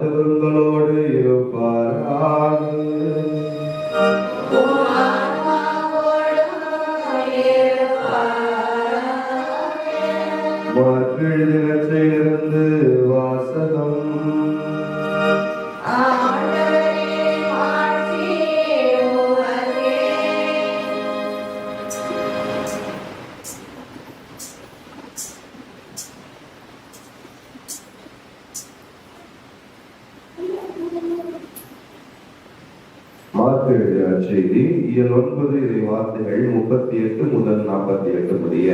உங்களோடு இருப்பாராக. வாக்கெழுதினத்திலிருந்து மார்க்கு எழுதிய செய்தி. இயல் ஒன்பது இறை வார்த்தைகள் முப்பத்தி எட்டு முதல் நாற்பத்தி எட்டு முடிய.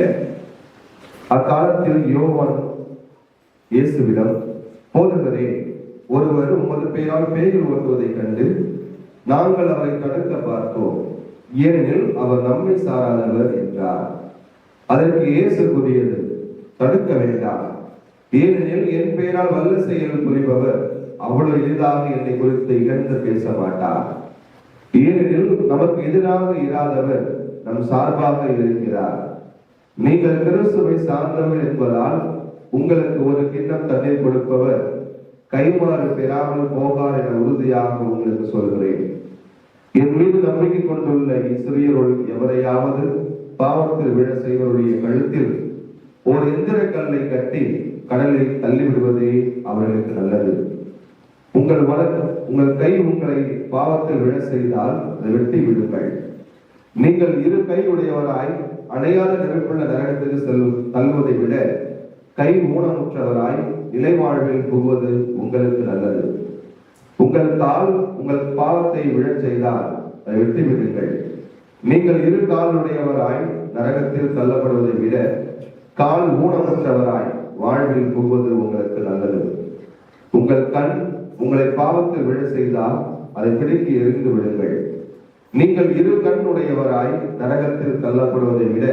அக்காலத்தில் யோவான் இயேசுவிடம் போதகரே ஒருவர் உமது பெயரால் பேய்கள் ஓட்டுவதைக் கண்டு நாங்கள் அவரை தடுக்க பார்த்தோம். ஏனெனில் அவர் நம்மை சாராதவர் என்றார். அதற்கு இயேசு கூறியது தடுக்க வேண்டாம். ஏனெனில் என் பெயரால் வல்ல செயல் புரிபவர். அவ்வளவு எளிதாக என்னை குறித்து இழந்து பேச மாட்டார். ஏனெனில் நமக்கு எதிராக இராதவர் நம் சார்பாக இருக்கிறார். நீங்கள் கிறிஸ்துவை சார்ந்தவர் என்பதால் உங்களுக்கு ஒரு கிண்ணம் தண்ணீர் கொடுப்பவர். கைமாறு பெறாமல் போகார் என உறுதியாக உங்களுக்கு சொல்கிறேன். என் மீது நம்பிக்கை கொண்டுள்ள இச்சிறியருள் எவரையாவது பாவத்தில் விழ செய்வருடைய கழுத்தில் ஒரு எந்திர கல்லை கட்டி கடலில் தள்ளிவிடுவதே அவர்களுக்கு நல்லது. உங்கள் வலது உங்கள் கை உங்களை பாவத்தில் விழ செய்தால் அதை வெட்டி விடுங்கள். நீங்கள் இரு கை உடையவராய் அணையாத நெருப்புள்ள நரகத்துக்கு செல் தள்ளுவதை விட கை ஊனமுற்றவராய் இலைவாழ்வில் புகுவது உங்களுக்கு நல்லது. உங்கள் கால் உங்கள் பாவத்தை விழச் செய்தால் அதை வெட்டி விடுங்கள். நீங்கள் இரு காலுடையவராய் நரகத்தில் தள்ளப்படுவதை விட கால் ஊனமுற்றவராய் வாழ்வில் புகுவது உங்களுக்கு நல்லது. உங்கள் கண் உங்களை பாவத்தில் விழ செய்தால் அதை பிடித்து எரிந்து விடுங்கள். நீங்கள் இரு கண் உடையவராய் நரகத்தில் தள்ளப்படுவதை விட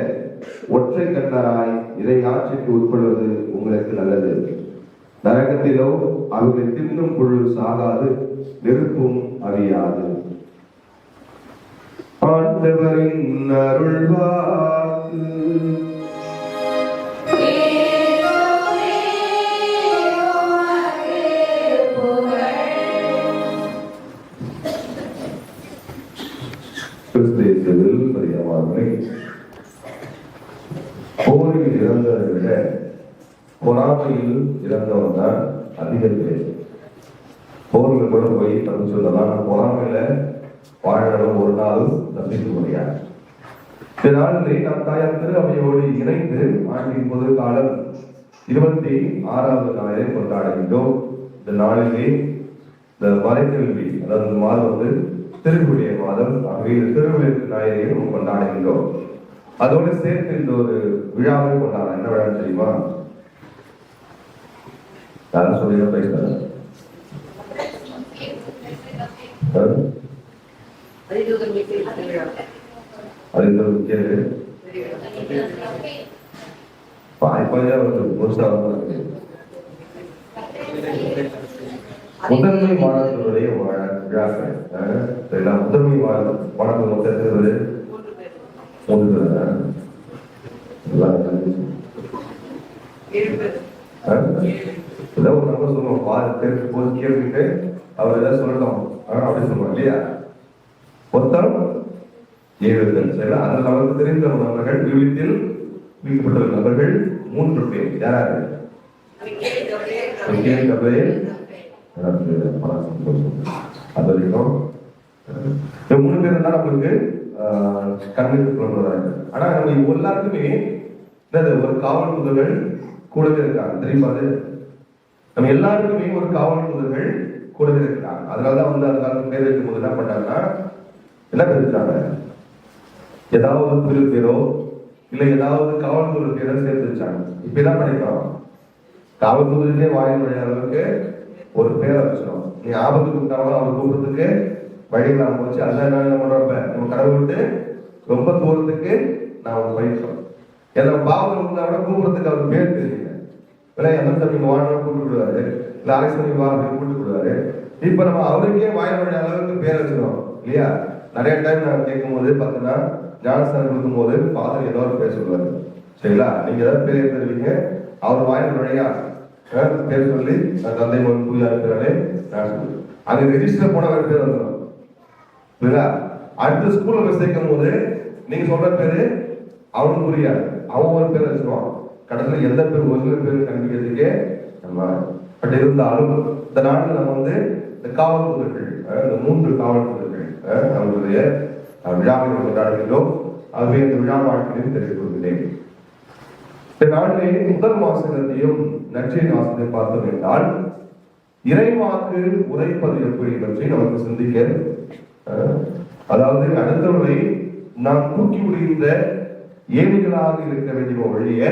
ஒற்றை கண்ணராய் இறை ஆட்சிக்கு உட்படுவது உங்களுக்கு நல்லது. நரகத்திலோ அவர்களை தின்னும் புழு சாகாது நெருப்பும் அறியாது ஆண்டவரின் அருள்வாக்கு பொறாமையில் இறந்தவன் தான் அதிக பேர். போர்ல கூட போய் தப்பு சொல்லலாம். நான் பொறாமையில வாழணும் ஒரு நாள் தப்பிக்க முடியாது இந்த நாளிலே நம் தாயார் திருவையோடு இணைந்து ஆண்டின் முதல் காலம் இருபத்தி ஆறாவது நாளிலே கொண்டாடுகின்றோம். இந்த நாளிலே இந்த மறைக்கல்வி அதாவது இந்த மாதம் வந்து திருக்குடிய மாதம் ஆகவே இந்த திருவிழா நாயரை நம்ம கொண்டாடுகின்றோம். அதோடு சேர்த்து இந்த ஒரு விழாவை கொண்டாடலாம். என்ன விழான்னு தெரியுமா? யாரும் சொல்லிட பேசுறாங்க அது இந்த கேளு முதன்மை மாணவர்களுடைய விழாக்கள் முதன்மை மாணவ மாணவர்கள் மூன்று பேர் அஹ். எல்லாம் தெரிஞ்சு. அஹ்? ஏதோ ஒரு நம்பர் சொல்லுவோம் பாரு தெரிஞ்சு போது கேட்டுட்டு அவர் ஏதாவது சொல்லட்டும். அஹ், அப்படி சொல்லுவோம் இல்லையா? மொத்தம் ஏழு சரி சரிங்களா? அதில் நமக்கு தெரிந்த நபர்கள் விவித்தில் மீட்கப்பட்ட நபர்கள் மூன்று பேர். யாராரு மிக்கேல் கபிரேல் சந்தோஷம் அது வரைக்கும் இந்த மூணு பேர் தான் நம்மளுக்கு ஆஹ், கண்ணுக்கு புலப்படுறாங்க ஆனா நம்ம இவங்க எல்லாருக்குமே என்னது ஒரு காவல் முதல்கள் கூடவே இருக்காங்க. தெரியுமா அது? நம்ம எல்லாருக்குமே ஒரு காவல் முதல்கள் கூடவே அதனாலதான் வந்து அந்த காலத்து பேர் வைக்கும் போது என்ன பண்ணாங்கன்னா என்ன தெரிஞ்சாங்க ஏதாவது திரு பேரோ இல்ல ஏதாவது காவல்துறை பேரோ சேர்த்து வச்சாங்க. இப்ப என்ன பண்ணிக்கிறோம் காவல்துறையிலே வாயில் நுழைய அளவுக்கு ஒரு பேரை வச்சிடும் நீ ஆபத்துக்கு விட்டாலும் அவர் கூப்பிடுறதுக்கு வழி இல்லாம போச்சு. அந்த என்ன பண்றப்ப நம்ம கடவுள் விட்டு ரொம்ப தூரத்துக்கு நான் பயிற்சோம் ஏன்னா பாவம் இருந்தா கூட கூப்பிடுறதுக்கு அவர் பேர் தெரியல. விலை எந்த தம்பி வாழணும் கூப்பிட்டு விடுவாரு இல்ல அலைசமி வா அப்படின்னு கூப்பிட்டு விடுவாரு இப்ப நம்ம அவருக்கே வாயில் அளவுக்கு பேர் வச்சிடும் இல்லையா? நிறைய டைம் நான் கேட்கும் போது பார்த்தீங்கன்னா ஞானஸ்தானம் கொடுக்கும் போது ஃபாதர் ஏதோ ஒரு பேர் சொல்லுவாரு. சரிங்களா? நீங்க ஏதாவது பேர் தருவீங்க அவர் வாயில் நுழையா? அஹ், பேர் சொல்லி நான் தந்தை மகன் தூயா இருக்கிறாரே அங்க ரெஜிஸ்டர் போன வேற பேர் வந்துடும் புரியுதா? அடுத்த ஸ்கூல்ல போய் சேர்க்கும் போது நீங்க சொல்ற பேரு அவனுக்கு புரியாது அவன் ஒரு பேர் வச்சிருவான் கடந்த எந்த பேர் ஒரிஜினல் பேர் கண்டுபிடிக்கிறதுக்கே நம்ம பட் இருந்தாலும் இந்த நாட்டில் நம்ம வந்து இந்த காவல்துறைகள் இந்த மூன்று காவல்துறைகள் அஹ், அவர்களுடைய அஹ், விழாவை நம்ம ஆகவே இந்த விழா வாழ்க்கையும் தெரிவித்துக் கொள்கிறேன். இந்த நாட்டிலே முதல் வாசகத்தையும் நற்செய்தி வாசகத்தை பார்த்தோம் என்றால் இறைவாக்கு உரைப்பது எப்படி பற்றி நமக்கு சிந்திக்க அதாவது அடுத்தவரை நாம் தூக்கி விடுகின்ற ஏணிகளாக இருக்க வேண்டிய ஒழிய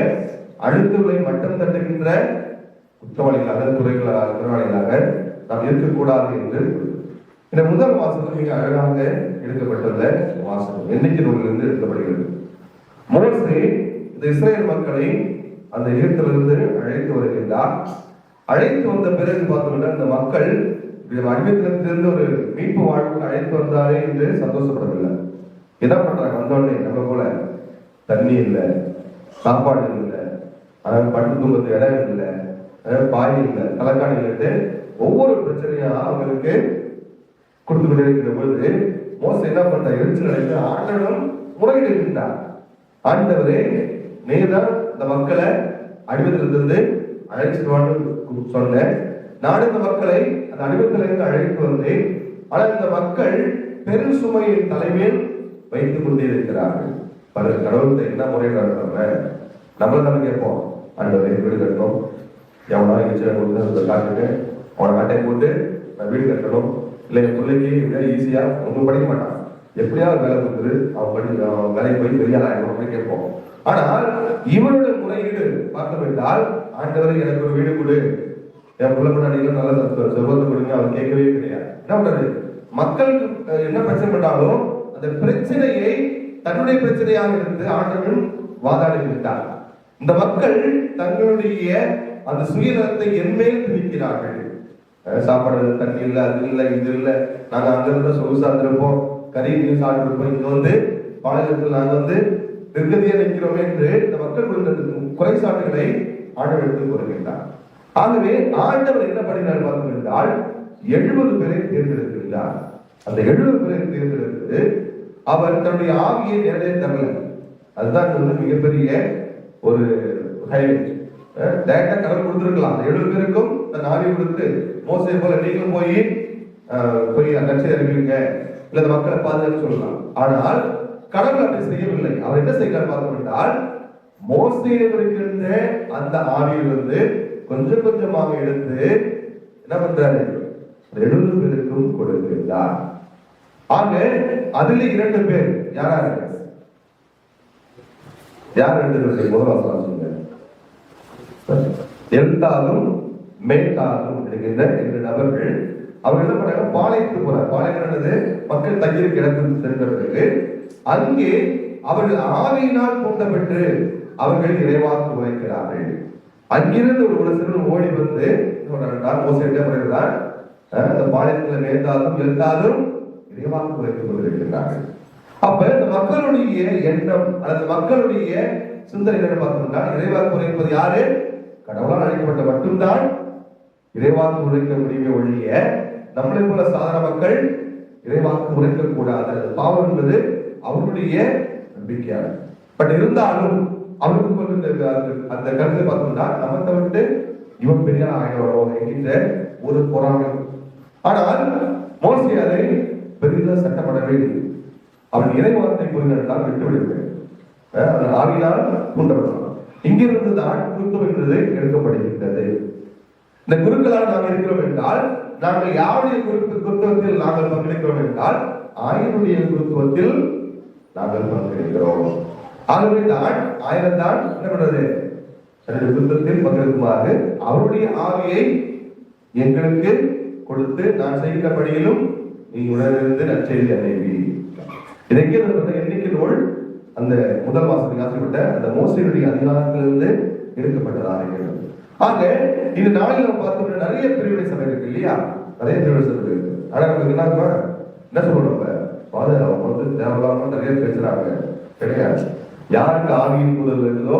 அடுத்தவர்களை மட்டும் தட்டுகின்ற குற்றவாளிகளாக துறைகளாக குற்றவாளிகளாக நாம் இருக்கக்கூடாது என்று இந்த முதல் வாசகம் மிக அழகாக எடுக்கப்பட்டுள்ள வாசகம். எண்ணிக்கை நூலிலிருந்து எடுக்கப்படுகிறது. மோசே இந்த இஸ்ரேல் மக்களை அந்த எகிப்திலிருந்து அழைத்து வருகின்றார். அழைத்து வந்த பிறகு பார்த்தோம்னா இந்த மக்கள் அடிமத்திலிருந்து ஒரு மீட்பு வாழ்வுக்கு அழைத்து வந்தாரே என்று சந்தோஷப்படவில்லை. என்ன பண்றாங்க? வந்தோடனே நம்ம போல தண்ணி இல்லை சாப்பாடு இல்லை அதாவது பட்டு தூங்குறது இடம் இல்லை அதாவது பாய் இல்லை தலைக்காணி இல்லைட்டு ஒவ்வொரு பிரச்சனையா அவங்களுக்கு கொடுத்து கொண்டே இருக்கிற பொழுது மோச என்ன பண்ற எரிச்சல் அடைந்து ஆண்டவனும் முறையிடுகின்றார் ஆண்டவரே நீதான் இந்த மக்களை அடிமத்திலிருந்து அழைச்சிட்டு வான்னு சொன்னேன். நான் இந்த மக்களை அந்த அடிமத்திலிருந்து அழைத்து வந்தேன் ஆனால் இந்த மக்கள் பெரும் சுமையின் தலைமையில் வைத்துக் கொண்டே இருக்கிறார்கள். பல கடவுள்கிட்ட என்ன முறையிடுறாங்க நம்ம தானே கேட்போம். ஆண்டவரே வீடு கட்டணும். எவனா எச்சரிக்கை கொடுத்து அதை காட்டுங்க அவனை நாட்டை போட்டு நான் வீடு கட்டணும். இல்லை என் பிள்ளைக்கு எப்படியா ஈஸியாக ஒன்றும் படிக்க மாட்டான். எப்படியாவது வேலை கொடுத்துரு அவன் படி அவன் வேலைக்கு போய் பெரிய ஆளாயிடும் அப்படின்னு கேட்போம். ஆனால் இவனோட முறையீடு பார்க்கப்பட்டால் ஆண்டவரை எனக்கு ஒரு வீடு கொடு. என் பிள்ளை முன்னாடியில நல்ல சத்த- கொடுங்க. அவர் கேட்கவே கிடையாது. என்ன பண்றது? மக்களுக்கு என்ன பிரச்சனை பண்ணாலும் அந்த பிரச்சனையை தன்னுடைய பிரச்சனையாக இருந்து ஆண்டவன் வாதாடி விட்டார். இந்த மக்கள் தங்களுடைய அந்த சுயநலத்தை என்மேல் திணிக்கிறார்கள். சாப்பாடு தண்ணி இல்ல அது இல்ல இது இல்ல. நாங்க அங்க இருந்து சொகுசா இருந்திருப்போம் கறி மீன் இங்க வந்து பாளையத்தில் நாங்க வந்து நிர்கதியா நிற்கிறோம் என்று இந்த மக்கள் கொடுத்த குறைசாட்டுகளை ஆண்டவர் எடுத்துக் கொள்கின்றார் ஆகவே ஆண்டவர் என்ன பண்ணினார் பார்த்தோம் என்றால் எழுபது பேரை தேர்ந்தெடுக்கின்றார் அந்த எழுபது பேரை தேர்ந்தெடுத்து அவர் தன்னுடைய ஆவியை நேரடியாக தரல அதுதான் வந்து மிகப்பெரிய ஒரு ஹைலைட் டேரக்டா கடவுள் கொடுத்துருக்கலாம். எழுபது பேருக்கும் அந்த ஆவி கொடுத்து மோசடி போல நீங்களும் போய் போய் போய் கட்சியை அறிவிங்க இல்ல அந்த மக்களை பாதுகாப்பு சொல்லலாம். ஆனால் கடவுள் அப்படி செய்யவில்லை. அவர் என்ன செய்கிறார் பார்த்தோம் என்றால் மோசையில் இருக்கின்ற அந்த ஆவியிலிருந்து கொஞ்சம் கொஞ்சமாக எடுத்து என்ன பண்றாரு? எழுபது பேருக்கும் கொடுக்கிறார் ஆக அதுல இரண்டு பேர் யாரா இருக்கு யார் ரெண்டு முதல் வாசகம் சொல்லுங்க. எழுத்தாலும் மேட்டாலும் இருக்கின்ற இரண்டு நபர்கள் அவங்க என்ன பண்ணாங்க பாளையத்துக்கு போறாங்க பாளையம் மக்கள் தங்கியிருக்க இடத்துக்கு சென்ற பிறகு அங்கே அவர்கள் ஆவியினால் தூண்டப்பட்டு அவர்கள் இறைவாக்கு உரைக்கிறார்கள். அங்கிருந்து ஒரு ஒரு சிறுவன் ஓடி வந்து சொல்றார் மோசடியா முறையில்தான் அந்த பாளையத்துல மேய்ந்தாலும் எழுந்தாலும் இறைவாக்கு உரைத்துக் அப்ப இந்த மக்களுடைய எண்ணம் அல்லது மக்களுடைய சிந்தனை என்ன பார்த்தோம்னா இறைவாக்கு உரைப்பது யாரு? கடவுளால் அழைக்கப்பட்ட மட்டும்தான் இறைவாக்கு உழைக்க முடியுமே ஒழிய நம்மளை போல சாதாரண மக்கள் இறைவாக்கு உரைக்க கூடாது. அது பாவம் என்பது அவருடைய நம்பிக்கையாளர் பட் இருந்தாலும் அவருக்கு கொண்டு அந்த கருத்தை பார்த்தோம்னா நம்ம தவிர்த்து இவன் பெரிய ஆகியோம் என்கின்ற ஒரு பொறாமை. ஆனால் மோசி அதை பெரிதாக சட்டப்படவே இல்லை. அவன் இறைவார்த்தை புரிந்தால் விட்டுவிடுவேன் ஆவியால் தூண்டப்படலாம் இங்கிருந்து தான் குருத்துவம் என்பது எடுக்கப்படுகின்றது. இந்த குருக்களால் நாம் இருக்கிறோம் என்றால் நாங்கள் யாருடைய குறுக்கு குருத்துவத்தில் நாங்கள் பங்கெடுக்கிறோம் என்றால் ஆயனுடைய குருத்துவத்தில் நாங்கள் பங்கெடுக்கிறோம் ஆகவே தான் ஆயிரம் தான் என்ன பண்றது தன்னுடைய குருத்தத்தில் பங்கெடுக்குமாறு அவருடைய ஆவியை எங்களுக்கு கொடுத்து நான் செய்கிற படியிலும் நீ உடனிருந்து நற்செய்தி அடைவி இதற்கே வந்து எண்ணிக்கை நூல் அந்த முதல் மாசத்துக்கு ஆசைப்பட்ட அந்த மோசடியுடைய அதிகாரத்திலிருந்து எடுக்கப்பட்டதாக இருக்கிறது. ஆக இந்த நாளில் நம்ம பார்த்தோம்னா நிறைய பிரிவினை சபை இருக்கு இல்லையா? நிறைய பிரிவினை சபை இருக்கு. ஆனா நமக்கு என்ன என்ன சொல்றோம் நம்ம? ஃபாதர் அவங்க வந்து தேவையில்லாம நிறைய பேசுறாங்க. கிடையாது. யாருக்கு ஆவியின் முதல் இருக்குதோ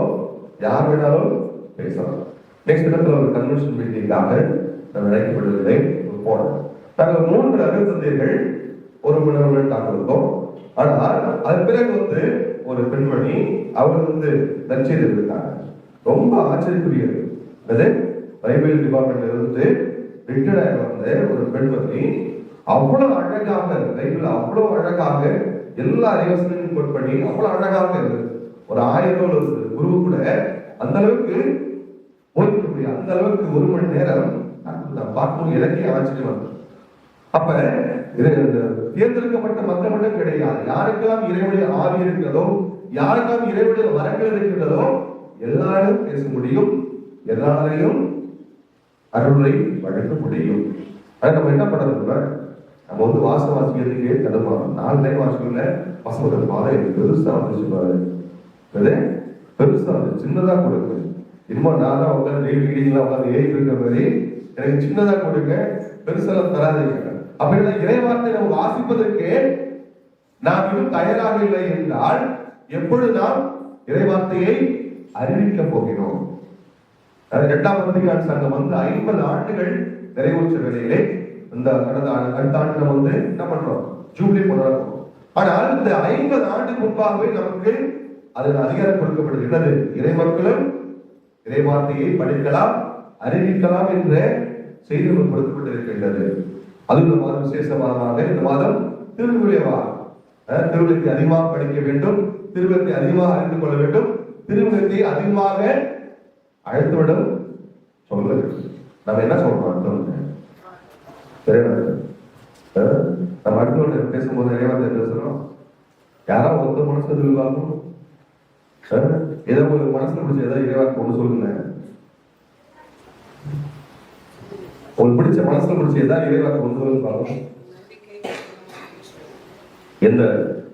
யார் வேணாலும் பேசலாம். நெக்ஸ்ட் இடத்துல ஒரு கன்வென்ஷன் மீட்டிங்காக நம்ம அழைக்கப்படுவதை போனோம் நாங்கள் மூன்று அருந்தந்தையர்கள் ஒரு மணி நேரம் நாங்கள் இருக்கோம் ஆனால் அதன் பிறகு வந்து ஒரு பெண்மணி அவர் வந்து நற்செய்தி இருந்தாங்க ரொம்ப ஆச்சரியக்குரியது. அது பைபிள் டிபார்ட்மெண்ட்ல இருந்து ரிட்டையர் வந்த ஒரு பெண்மணி அவ்வளவு அழகாக பைபிள் அவ்வளவு அழகாக எல்லா அறிவசனையும் கோட் பண்ணி அவ்வளவு அழகாக இருந்தது. ஒரு ஆயிரம் ஒரு குரு கூட அந்த அளவுக்கு ஓய்வு அந்த அளவுக்கு ஒரு மணி நேரம் நான் பார்க்கும் எனக்கே ஆச்சரியம் அப்ப இது இந்த தேர்ந்தெடுக்கப்பட்ட மக்கள் மட்டும் கிடையாது. யாருக்கெல்லாம் இறைவனுடைய ஆவி இருக்கிறதோ யாருக்கெல்லாம் இறைவனுடைய வரங்கள் இருக்கிறதோ எல்லாரும் பேச முடியும். எல்லாரையும் அருளை வழங்க முடியும். அதை நம்ம என்ன பண்ணணும்னா நம்ம? வந்து வாச வாசிக்கிறதுக்கே தடுமாறும் நாலு வாசிக்கல பசங்க பாதை பெருசா வந்துச்சு அது பெருசா வந்து சின்னதா கொடுக்கு இன்னும் நான் தான் உட்காந்து டெய்லி ரீடிங்லாம் உட்காந்து ஏறி இருக்கிற மாதிரி. எனக்கு சின்னதா கொடுங்க. பெருசெல்லாம் தராதீங்க. அவர்களை இறைவார்த்தை நம்ம வாசிப்பதற்கு நாம் இன்னும் தயாராக இல்லை என்றால் எப்பொழுது நாம் இறைவார்த்தையை அறிவிக்க போகிறோம்? அது இரண்டாம் வத்திக்கான் சங்கம் வந்து ஐம்பது ஆண்டுகள் நிறைவுற்ற வேலையிலே இந்த கடந்த ஆண்டு அடுத்த ஆண்டு நம்ம வந்து என்ன பண்றோம்? ஜூப்ளி கொண்டாடுறோம். ஆனால் இந்த ஐம்பது ஆண்டு முன்பாகவே நமக்கு அதில் அதிகாரம் கொடுக்கப்படுது. என்னது? இறைமக்களும் இறைவார்த்தையை படிக்கலாம் அறிவிக்கலாம் என்ற செய்தி கொடுக்கப்பட்டிருக்கின்றது. அது இந்த மாதம் விசேஷமாக இந்த மாதம் திருவிழைவா திருவிழத்தை அதிகமாக படிக்க வேண்டும் திருவிழத்தை அதிகமாக அறிந்து கொள்ள வேண்டும் திருவிழத்தை அதிகமாக அழைத்துவிடும் சொல்றது. நம்ம என்ன சொல்றோம் அடுத்தவங்க? நம்ம அடுத்தவங்க பேசும்போது இறைவன் பேசுறோம் யாரா ஒருத்த மனசு எதிர்பார்க்கணும் அஹ், ஏதோ ஒரு மனசுல பிடிச்ச ஏதோ இறைவன் ஒன்று சொல்லுங்க. உங்களுக்கு பிடிச்ச மனசுல பிடிச்ச ஏதாவது கொண்டு வந்து சொல்லுங்க எந்த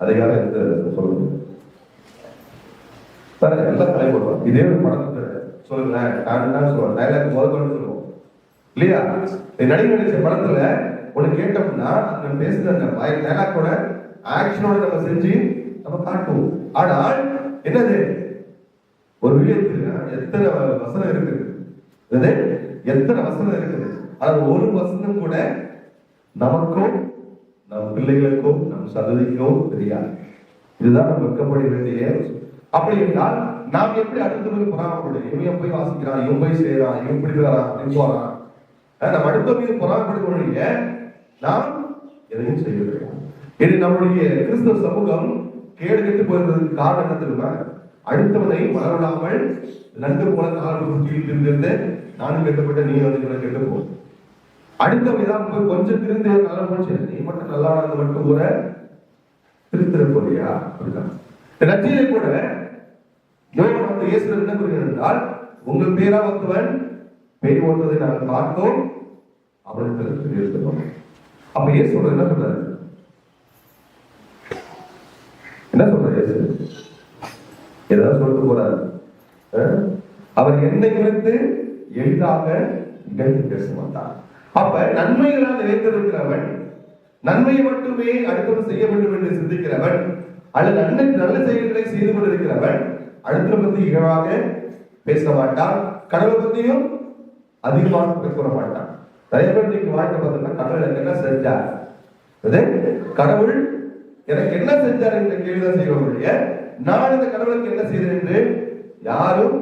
அதிகாரம் எந்த சொல்லுங்க பாருங்க எல்லாம் தலை போடுவோம் இதே ஒரு படத்துல சொல்லுங்களேன் நான் என்ன சொல்லுவேன் டைலாக் முதல்கொண்டு சொல்லுவோம். இல்லையா? நீ நடிகை நடிச்ச படத்துல உனக்கு கேட்டோம்னா நம்ம பேசுற அந்த டைலாக்கோட ஆக்ஷனோட நம்ம செஞ்சு நம்ம காட்டுவோம். ஆனால் என்னது? ஒரு வீடியோத்துல எத்தனை வசனம் இருக்குது? எத்தனை வசனம் இருக்குது? அது ஒரு வசனம் கூட நமக்கும் நம் பிள்ளைகளுக்கும் நம் சந்ததிக்கும் தெரியாது. இதுதான் நம்ம வெக்கப்பட வேண்டிய அப்படி என்றால் நாம் எப்படி அடுத்தவர்கள் பொறாமப்படுது இவன் போய் வாசிக்கிறான் இவன் போய் செய்யறான் இவன் இப்படி வரான் இப்படி போறான் நம்ம அடுத்த மீது பொறாமப்படுவதைய நாம் எதையும் செய்யவில்லை இது நம்முடைய கிறிஸ்தவ சமூகம் கேடு கெட்டு போயிருந்ததுக்கு காரணம் என்ன தெரியுமா? அடுத்தவனை மறவிடாமல் நன்கு போல காலம் இருந்து இருந்திருந்து நானும் கெட்டுப்பட்ட நீ வந்து கெட்டு போகும். அடுத்த தான் கொஞ்சம் திருந்து நல்லா போச்சு நீ மட்டும் நல்லா நடந்து மட்டும் கூட திருத்திர போறியா அப்படிதான் ரத்தியிலே கூட யோகன் வந்து இயேசுவர் என்ன கூறுகிறார் என்றால் உங்கள் பேரா வந்தவன் பேய் ஓட்டுவதை நாங்கள் பார்த்தோம். அவனுக்கு இருக்கிறோம் அப்ப இயேசு சொல்றது என்ன சொல்றாரு? என்ன சொல்றாரு இயேசு? ஏதாவது சொல்லிட்டு போறாரு. அவர் என்னை குறித்து எளிதாக நிகழ்ந்து பேச மாட்டார். அப்ப நன்மைகளால் நிறைந்திருக்கிறவன் நன்மையை மட்டுமே அடுத்தவன் செய்ய வேண்டும் என்று சிந்திக்கிறவன் அல்லது நன்மை நல்ல செயல்களை செய்து கொண்டிருக்கிறவன் அடுத்த பத்தி இகழாக பேச மாட்டான் கடவுளை பத்தியும் அதிகமாக பேச மாட்டான். நிறைய பேர் நீங்க வாழ்க்கை பார்த்தீங்கன்னா கடவுள் என்ன செஞ்சார்? இது கடவுள் எனக்கு என்ன செஞ்சார் என்ற கேள்விதான் செய்வோம் நான் இந்த கடவுளுக்கு என்ன செய்தேன் என்று யாரும்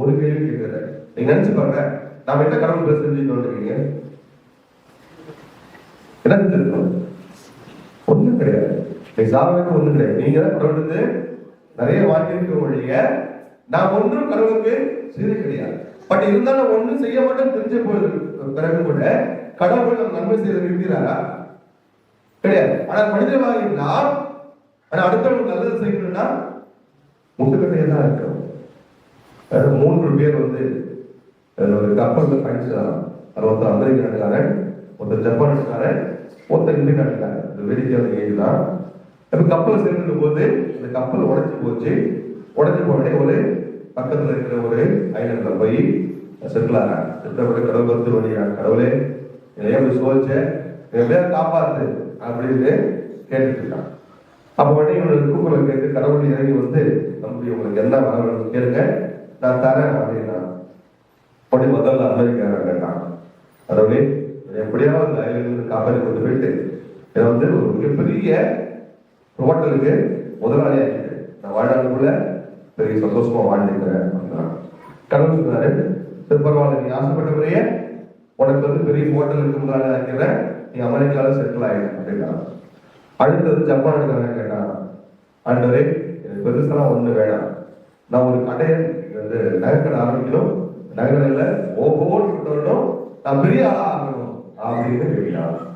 ஒரு கேள்வி கேட்கல நீங்க நினைச்சு பாருங்க நாம் என்ன கடவுள் செஞ்சுட்டு இருக்கீங்க? என்ன செஞ்சிருக்கோம் ஒன்றும் கிடையாது நீ ஒன்றும் கிடையாது. நீங்க தான் கடவுளுக்கு நிறைய வாங்கியிருக்க ஒழிய நான் ஒன்றும் கடவுளுக்கு சிறு கிடையாது. பட் இருந்தாலும் ஒன்றும் செய்ய மாட்டேன்னு தெரிஞ்ச போது பிறகு கூட கடவுள் நம்ம நன்மை செய்து விரும்புகிறாரா? கிடையாது. ஆனா மனிதர்களாக நாம் ஆனா அடுத்தவங்க நல்லது செய்யணும்னா முட்டுக்கட்டையே தான் இருக்கிறோம் மூன்று பேர் வந்து ஒரு கப்பல்ல பயணிச்சாராம் அது வந்து அமெரிக்க நாட்டுக்காரன் ஒருத்தர் ஜப்பான் நாட்டுக்காரன் ஒருத்தர் இந்தியன் நாட்டுக்காரன் இந்த வெடிக்காத ஏஜ் தான். இப்ப கப்பல் சேர்ந்து போது அந்த கப்பல் உடஞ்சி போச்சு. உடைஞ்சு போனே ஒரு பக்கத்துல இருக்கிற ஒரு ஐலண்ட்ல போய் செட்டிலாங்க செட்டில் கடவுள் வந்து வழியான் கடவுளே என்னையே எப்படி சோதிச்ச எப்படியா காப்பாத்து அப்படின்னு கேட்டுட்டு இருக்கான் அப்ப உடனே இவனுக்கு கூப்பிட கேட்டு கடவுள் இறங்கி வந்து நம்பி உங்களுக்கு என்ன வரணும்னு கேளுங்க. நான் தரேன் அப்படின்னா உடனே முதல்ல அமெரிக்கா கேட்டான் கொண்டு போயிட்டு இதை வந்து ஒரு மிகப்பெரிய ஹோட்டலுக்கு முதலாளியாக இருக்கு நான் வாழ்நாளுக்குள்ள பெரிய சந்தோஷமா வாழ்ந்துக்கிறேன் கடவுள் சொன்னாரு பரவாயில்ல நீ ஆசைப்பட்டவரையே உனக்கு வந்து பெரிய ஹோட்டலுக்கு முதலாளியா இருக்கிறேன் நீ அமெரிக்காவில் செட்டில் ஆகிடும் அப்படின்னா அடுத்தது ஜப்பான் ஜப்பானுக்காரன் கேட்டான் ஆண்டவரே எனக்கு பெருசெல்லாம் ஒன்று வேணாம். நான் ஒரு கடையை வந்து நகைக்கடை ஆரம்பிக்கணும். நகரில் ஓஹோன்னு நான் பெரிய ஆளாக ஆகணும் அப்படின்னு கேட்டான்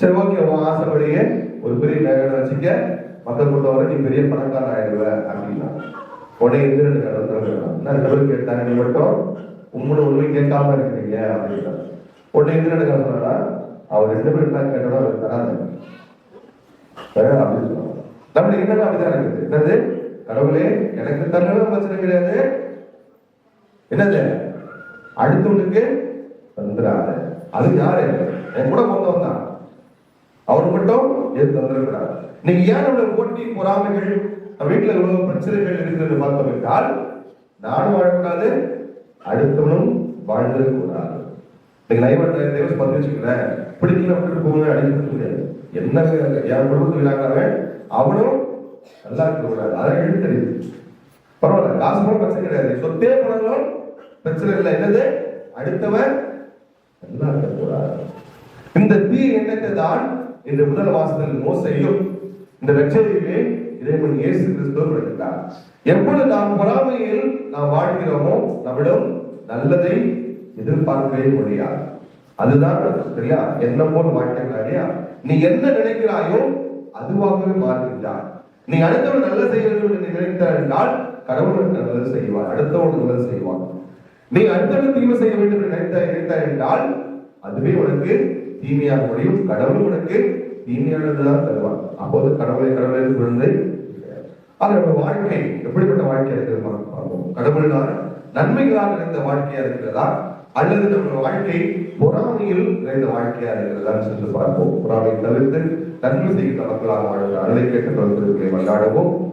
சரி ஓகே உன் ஆசைப்படியே ஒரு பெரிய நகரம் வச்சுக்க மக்கள் கூட்டவரை நீ பெரிய பணக்காரன் ஆயிடுவ அப்படின்னா உடனே இந்திரன் கடவுள் நான் கடவுள் கேட்டாங்க நீ மட்டும்? உங்களோட உண்மை கேட்காம இருக்கிறீங்க அப்படின்னா. உடனே இந்திரன் சொன்னா அவர் ரெண்டு பேரும் தான் கேட்டதோ அவர் தராது அப்படின்னு சொல்லுவாங்க. நம்மளுக்கு என்னன்னா அப்படிதான் இருக்குது. என்னது? கடவுளே எனக்கு தரணும் பிரச்சனை கிடையாது. என்னது? அடுத்தவனுக்கு தந்துடாத அது யாரு? என் கூட கொண்டவன் அவர் மட்டும் எடுத்து வந்திருக்கிறார்? நீங்க ஏன் நம்மள போட்டி பொறாமைகள்? நம்ம வீட்டுல இவ்வளவு பிரச்சனைகள் இருக்கிறது பார்த்தோம் என்றால் நானும் வாழக்கூடாது அடுத்தவனும் வாழ்ந்து கூடாது நீங்க லைவ் தேவஸ் பார்த்து வச்சுக்கிறேன். பிடிக்கல அப்படின்னு போகணும் அடிக்க முடியாது என்ன என் குடும்பத்தில் விழாக்காரன் அவனும் நல்லா இருக்க கூடாது அதை தெரியுது? பரவாயில்ல காசு கூட பிரச்சனை கிடையாது. சொத்தே போனாலும் பிரச்சனை இல்லை. என்னது? அடுத்தவன் நல்லா இருக்கக்கூடாது. இந்த தீ எண்ணத்தை தான் இந்த முதல் வாசத்தில் மோசையும் இந்த ரட்சையிலே இறைவன் இயேசு கிறிஸ்துவ விடுகிறார் எப்பொழுது நாம் பொறாமையில் நாம் வாழ்கிறோமோ நம்மிடம் நல்லதை எதிர்பார்க்கவே முடியாது. அதுதான் சரியா என்ன போல் வாழ்க்கையா இல்லையா நீ என்ன நினைக்கிறாயோ அதுவாகவே மாறுகின்றார் நீ அடுத்தவன் நல்ல செய்ய வேண்டும் என்று நினைத்தார் என்றால் கடவுளுக்கு நல்லது செய்வார். அடுத்தவன் நல்லது செய்வான். நீ அடுத்தவன் தீமை செய்ய வேண்டும் என்று நினைத்தார் நினைத்தார் என்றால் அதுவே உனக்கு தீமையாக முடியும். கடவுள் உனக்கு தீமையானதுதான் தருவான். அப்போது கடவுளை கடவுளை குழந்தை அது நம்ம வாழ்க்கை எப்படிப்பட்ட வாழ்க்கையா இருக்கிறது பார்ப்போம். கடவுளால் நன்மைகளால் நிறைந்த வாழ்க்கையா இருக்கிறதா? அல்லது நம்ம வாழ்க்கை பொறாமையில் நிறைந்த வாழ்க்கையா இருக்கிறதான்னு சென்று பார்ப்போம். பொறாமை தவிர்த்து நன்மை செய்கின்ற மக்களாக வாழ்கிற அதை கேட்டு தொடர்ந்து கொண்டாடுவோம்